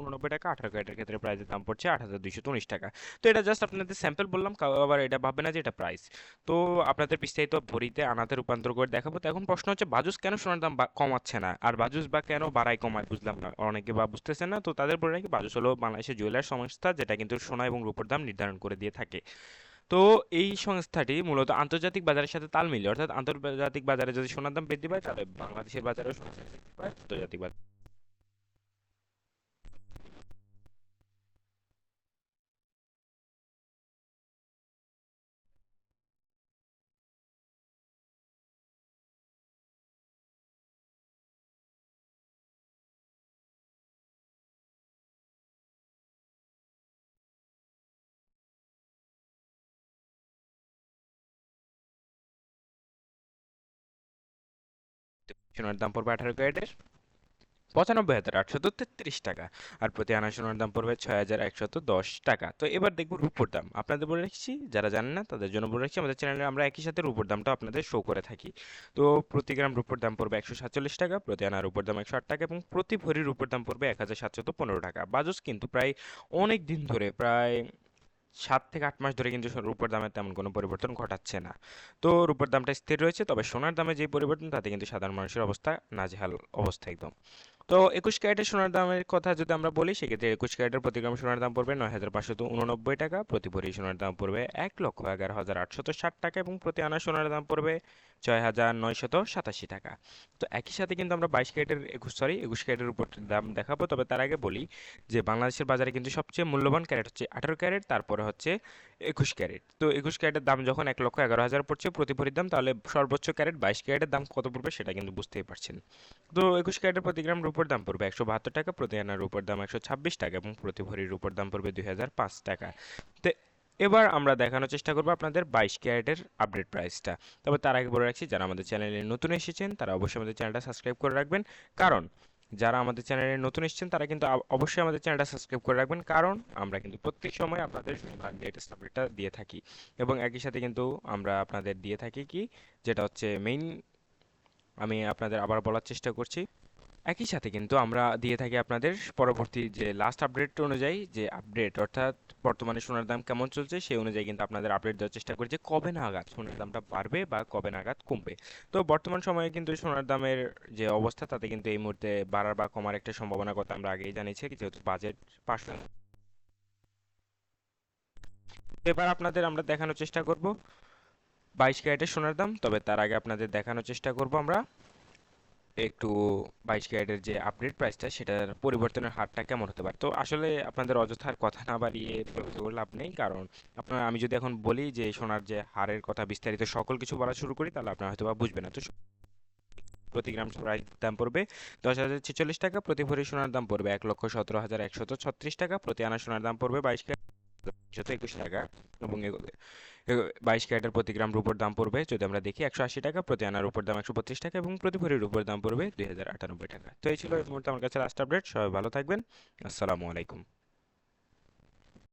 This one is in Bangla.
উননব্বই টাকা, আঠারো ক্যারেটের ক্ষেত্রে প্রাইসের দাম পড়ছে আট হাজার দুইশো উনিশ টাকা। তো এটা জাস্ট আপনাদের স্যাম্পল বললাম আবার এটা ভাববে না যে এটা প্রাইস তো আপনাদের বিস্তারিত ভরিতে আনাতে রূপান্তর করে দেখাবো। তো এখন প্রশ্ন হচ্ছে, বাজুস কেন সোনার দাম কমাচ্ছে না? আর বাজুস বা কেন বাড়ায় কমায় বুঝলাম না, অনেকে বা বুঝতেছে না। তো তাদের বলে রাখি, বাজুস হলো বাংলাদেশের জুয়েলার সংস্থা যেটা কিন্তু সোনা এবং রূপোর দাম নির্ধারণ করে দিয়ে থাকে। তো এই সংস্থাটি মূলত আন্তর্জাতিক বাজারের সাথে তাল মিলিয়ে, অর্থাৎ আন্তর্জাতিক বাজারে যদি সোনার দাম বৃদ্ধি পায়, তাহলে বাংলাদেশের বাজারেও আন্তর্জাতিক বাজারে সোনার দাম পড়বে আঠারো ক্যারেটের। পঁচানব্বই হাজার আটশত তেত্রিশ টাকা। আর প্রতি আনা সোনার দাম পড়বে ছয় হাজার একশত দশ টাকা। তো এবার দেখব রূপোর দাম। আপনাদের বলে রাখছি, যারা জানেন না, তাদের জন্য বলে রাখছি, আমাদের চ্যানেলে আমরা একই সাথে রূপোর দামটা আপনাদের শো করে থাকি। তো প্রতি গ্রাম রূপোর দাম পড়বে একশো সাতচল্লিশ টাকা, প্রতি আনা রূপোর দাম একশো আট টাকা এবং প্রতি ভরি রূপোর দাম পড়বে এক হাজার সাতশত পনেরো টাকা। বাজুস কিন্তু প্রায় অনেক দিন ধরে, প্রায় সাত থেকে আট মাস ধরে কিন্তু রূপোর দামে তেমন কোনো পরিবর্তন ঘটাচ্ছে না। তো রূপোর দামটা স্থির রয়েছে, তবে সোনার দামে যে পরিবর্তন, তাতে কিন্তু সাধারণ মানুষের অবস্থা নাজেহাল অবস্থা একদম। তো একুশ ক্যারেটের সোনার দামের কথা যদি আমরা বলি, সেক্ষেত্রে একুশ ক্যারেটের প্রতি গ্রাম সোনার দাম পড়বে নয় হাজার পাঁচশত উননব্বই টাকা, প্রতি ভরি সোনার দাম পড়বে এক লক্ষ এগারো হাজার আটশত ষাট টাকা এবং প্রতি আনা সোনার দাম পড়বে ছয় হাজার নয়শত সাতাশি টাকা। তো একই সাথে কিন্তু আমরা বাইশ ক্যারেটের একুশ সরি একুশ ক্যারেটের উপর দাম দেখাবো। তবে তার আগে বলি যে বাংলাদেশের বাজারে কিন্তু সবচেয়ে মূল্যবান ক্যারেট হচ্ছে আঠারো ক্যারেট, তারপরে হচ্ছে একুশ ক্যারেট। তো একুশ ক্যারেটের দাম যখন এক লক্ষ এগারো হাজার পড়ছে প্রতি ভরির দাম, তাহলে সর্বোচ্চ ক্যারেট বাইশ ক্যারেটের দাম কত পড়বে সেটা কিন্তু বুঝতেই পারছেন। তো একুশ ক্যারেটের প্রতি গ্রাম রূপোর দাম পড়বে একশো বাহাত্তর টাকা প্রতি আনার রূপোর দাম একশো ছাব্বিশ টাকা এবং প্রতি ভরির রূপোর দাম পড়বে দুই হাজার পাঁচ টাকা। তো এবার আমরা দেখানোর চেষ্টা করব আপনাদের বাইশ ক্যারেটের আপডেট প্রাইসটা তবে তার আগে বলে রাখছি, যারা আমাদের চ্যানেলে নতুন এসেছেন, তারা অবশ্যই আমাদের চ্যানেলটা সাবস্ক্রাইব করে রাখবেন। কারণ, যারা আমাদের চ্যানেলে নতুন এসেছেন, তারা কিন্তু অবশ্যই আমাদের চ্যানেলটা সাবস্ক্রাইব করে রাখবেন। কারণ, আমরা কিন্তু প্রত্যেক সময় আপনাদের লেটেস্ট আপডেটটা দিয়ে থাকি। এবং একই সাথে কিন্তু আমরা আপনাদের দিয়ে থাকি কি, যেটা হচ্ছে মেইন আমি আপনাদের আবার বলার চেষ্টা করছি। একই সাথে কিন্তু আমরা দিয়ে থাকি আপনাদের পরবর্তী যে লাস্ট আপডেট অনুযায়ী যে আপডেট অর্থাৎ বর্তমানে সোনার দাম কেমন চলছে, সেই অনুযায়ী কিন্তু আপনাদের আপডেট দেওয়ার চেষ্টা করি যে কবে নাগাদ সোনার দামটা বাড়বে বা কবে নাগাদ কমবে। তো বর্তমান সময়ে কিন্তু সোনার দামের যে অবস্থা, তাতে কিন্তু এই মুহূর্তে বাড়ার বা কমার একটা সম্ভাবনার কথা আমরা আগেই জানিয়েছি, যেহেতু বাজেট পাস এবার আপনাদের আমরা দেখানোর চেষ্টা করব। বাইশ ক্যারেটের সোনার দাম, তবে তার আগে আপনাদের দেখানোর চেষ্টা করব আমরা। একটু বাইশ ক্যারেটের যে আপডেট প্রাইসটা সেটার পরিবর্তনের হারটা কেমন হতে পারে? তো আসলে আপনাদের অযথার কথা না বাড়িয়ে প্রয়োগ করে লাভ নেই, কারণ আপনার, আমি যদি এখন বলি যে সোনার যে হারের কথা বিস্তারিত সকল কিছু বলা শুরু করি, তাহলে আপনারা হয়তো বা বুঝবেন না। তো প্রতি গ্রাম প্রাইস দাম পড়বে দশ হাজার ছেচল্লিশ টাকা, প্রতি ভরি সোনার দাম পড়বে এক লক্ষ সতেরো হাজার একশত ছত্রিশ টাকা, প্রতি আনা সোনার দাম পড়বে বাইশ ক্যারেট একুশ টাকা এবং বাইশ ক্যারেটের প্রতি গ্রাম রূপোর দাম পড়বে, যদি আমরা দেখি একশো আশি টাকা, প্রতি আনার উপর দাম একশো পঁচিশ টাকা এবং প্রতি ভরির উপর দাম পড়বে দুই হাজার আটানব্বই টাকা। তো এই ছিল এই মুহূর্তে আমার কাছে লাস্ট আপডেট সবাই ভালো থাকবেন, আসসালামু আলাইকুম।